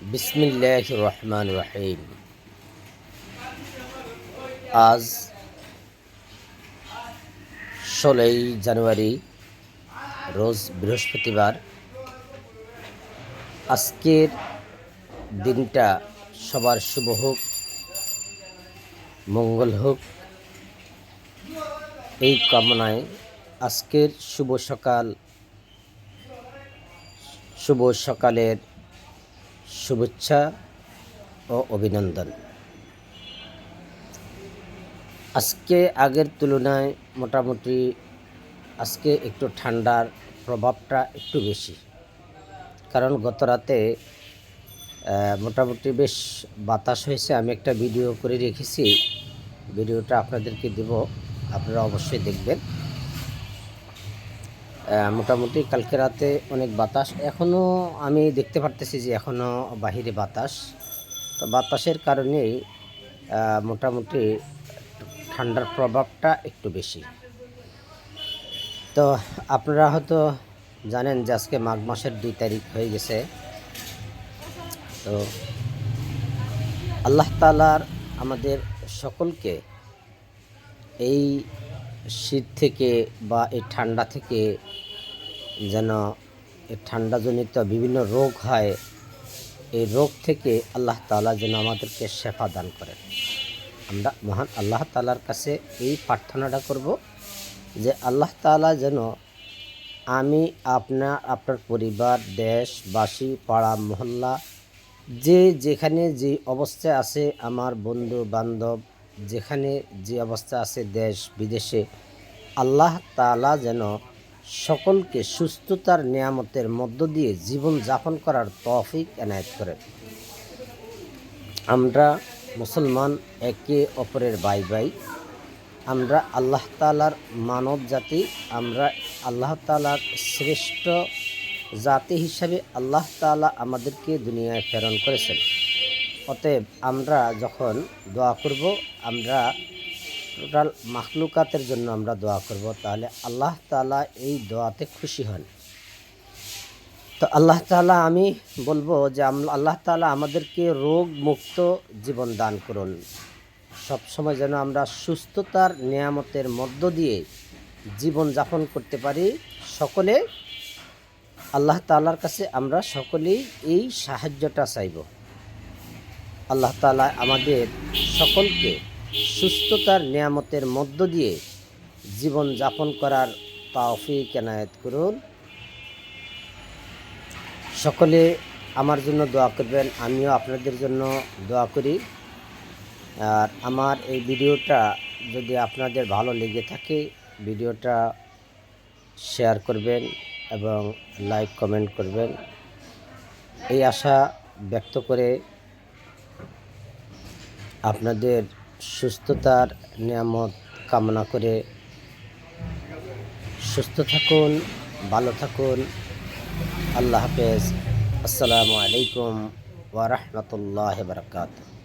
বিসমিল্লাহ রহমান রহিম। আজ ষোলোই জানুয়ারি, রোজ বৃহস্পতিবার। আজকের দিনটা সবার শুভ হোক, মঙ্গল হোক। এই কামনায় আজকের শুভ সকাল, শুভ সকালের শুভেচ্ছা ও অভিনন্দন। আজকে আগের তুলনায় মোটামুটি আজকে একটু ঠান্ডার প্রভাবটা একটু বেশি। কারণ গত রাতে মোটামুটি বেশ বাতাস হয়েছে, আমি একটা ভিডিও করে রেখেছি। ভিডিওটা আপনাদেরকে দেব, আপনারা অবশ্যই দেখবেন। মোটামুটি কালকে রাতে অনেক বাতাস। এখনও আমি দেখতে পারতেছি যে এখনও বাহিরে বাতাস। তো বাতাসের কারণেই মোটামুটি ঠান্ডার প্রভাবটা একটু বেশি। তো আপনারা হয়তো জানেন যে আজকে মাঘ মাসের দুই তারিখ হয়ে গেছে। তো আল্লাহ তালার আমাদের সকলকে এই শীত থেকে বা এই ঠান্ডা থেকে যেন এই ঠান্ডাজনিত বিভিন্ন রোগ হয়, এই রোগ থেকে আল্লাহ তাআলা যেন আমাদেরকে শেফা দান করেন। আমরা মহান আল্লাহ তালার কাছে এই প্রার্থনাটা করব যে আল্লাহ তাআলা যেন আমি আপনার আপনার পরিবার, দেশবাসী, পাড়া, মহল্লা, যে যেখানে যে অবস্থায় আছে, আমার বন্ধু বান্ধব যেখানে যে অবস্থা আছে দেশ বিদেশে, আল্লাহ তাআলা যেন সকলকে সুস্থতার নিয়ামতের মধ্য দিয়ে জীবন যাপন করার তৌফিক এনায়েত করেন। আমরা মুসলমান একে অপরের ভাই ভাই, আমরা আল্লাহ তালার মানব জাতি, আমরা আল্লাহ তালার শ্রেষ্ঠ জাতি হিসাবে আল্লাহ তাআলা আমাদেরকে দুনিয়ায় প্রেরণ করেছেন। অতএব আমরা যখন দোয়া করব, আমরা টোটাল মাখলুকাতের জন্য আমরা দোয়া করব। তাহলে আল্লাহ তাআলা এই দোয়াতে খুশি হন। তো আল্লাহ তালা আমি বলব যে আল্লাহ তাআলা আমাদেরকে রোগ মুক্ত জীবন দান করুন। সব সময় যেন আমরা সুস্থতার নিয়ামতের মধ্য দিয়ে জীবন যাপন করতে পারি। সকলে আল্লাহ তাআলার কাছে আমরা সকলেই এই সাহায্যটা চাইব। আল্লাহ তালা আমাদের সকলকে সুস্থতার নিয়ামতের মধ্য দিয়ে জীবন যাপন করার তাওফিক এনায়েত করুন। সকলে আমার জন্য দোয়া করবেন, আমিও আপনাদের জন্য দোয়া করি। আর আমার এই ভিডিওটা যদি আপনাদের ভালো লেগে থাকে, ভিডিওটা শেয়ার করবেন এবং লাইক কমেন্ট করবেন। এই আশা ব্যক্ত করে আপনাদের সুস্থতার নিয়ামত কামনা করে সুস্থ থাকুন, ভালো থাকুন। আল্লাহ হাফেজ। আসসালামু আলাইকুম ওয়া বারাকাতুহু।